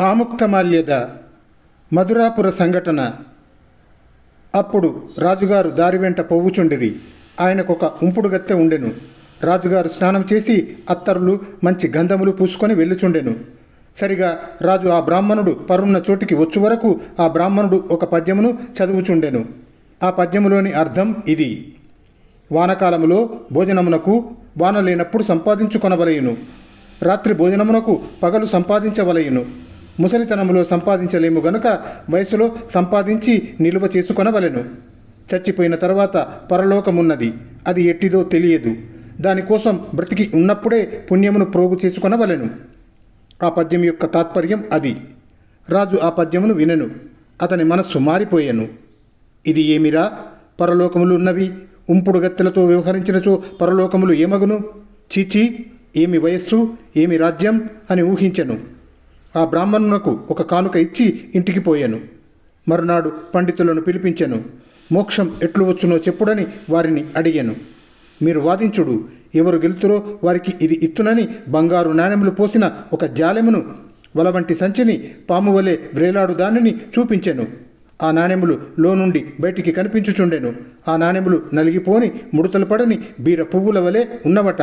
ఆముక్తమాల్యద మధురాపుర సంఘటన. అప్పుడు రాజుగారు దారి వెంట పోవుచుండిరి ఆయనకొక ఉంపుడు గత్తె ఉండెను. రాజుగారు స్నానం చేసి అత్తరులు మంచి గంధములు పూసుకొని వెళ్ళుచుండెను. సరిగా రాజు ఆ బ్రాహ్మణుడు పరున్న చోటికి వచ్చు వరకు ఆ బ్రాహ్మణుడు ఒక పద్యమును చదువుచుండెను. ఆ పద్యములోని అర్థం ఇది. వానకాలములో భోజనమునకు వాన లేనప్పుడు సంపాదించుకొనవలయును రాత్రి భోజనమునకు పగలు సంపాదించవలయును ముసలితనములో సంపాదించలేము గనుక వయసులో సంపాదించి నిలువ చేసుకొనవలెను. చచ్చిపోయిన తర్వాత పరలోకమున్నది. అది ఎట్టిదో తెలియదు. దానికోసం బ్రతికి ఉన్నప్పుడే పుణ్యమును ప్రోగు చేసుకొనవలెను. ఆ పద్యం యొక్క తాత్పర్యం అది. రాజు ఆ పద్యమును వినెను. అతని మనస్సు మారిపోయాను. ఇది ఏమిరా? పరలోకములు ఉన్నవి? ఉంపుడు గత్తెలతో వ్యవహరించినచో పరలోకములు ఏమగును? చీచీ ఏమి వయస్సు ఏమి రాజ్యం అని ఊహించెను. ఆ బ్రాహ్మణునకు ఒక కానుక ఇచ్చి ఇంటికి పోయాను. మరునాడు పండితులను పిలిపించెను. మోక్షం ఎట్లు వచ్చునో చెప్పుడని వారిని అడిగాను. మీరు వాదించుడు ఎవరు గెలుతురో వారికి ఇది ఇత్తునని బంగారు నాణెములు పోసిన ఒక జాలెమును వల వంటి సంచిని పాము వలె వ్రేలాడు దానిని చూపించెను. ఆ నాణెములు లోనుండి బయటికి కనిపించుచుండెను. ఆ నాణెములు నలిగిపోని ముడతలు పడని బీర పువ్వుల వలె ఉన్నవట.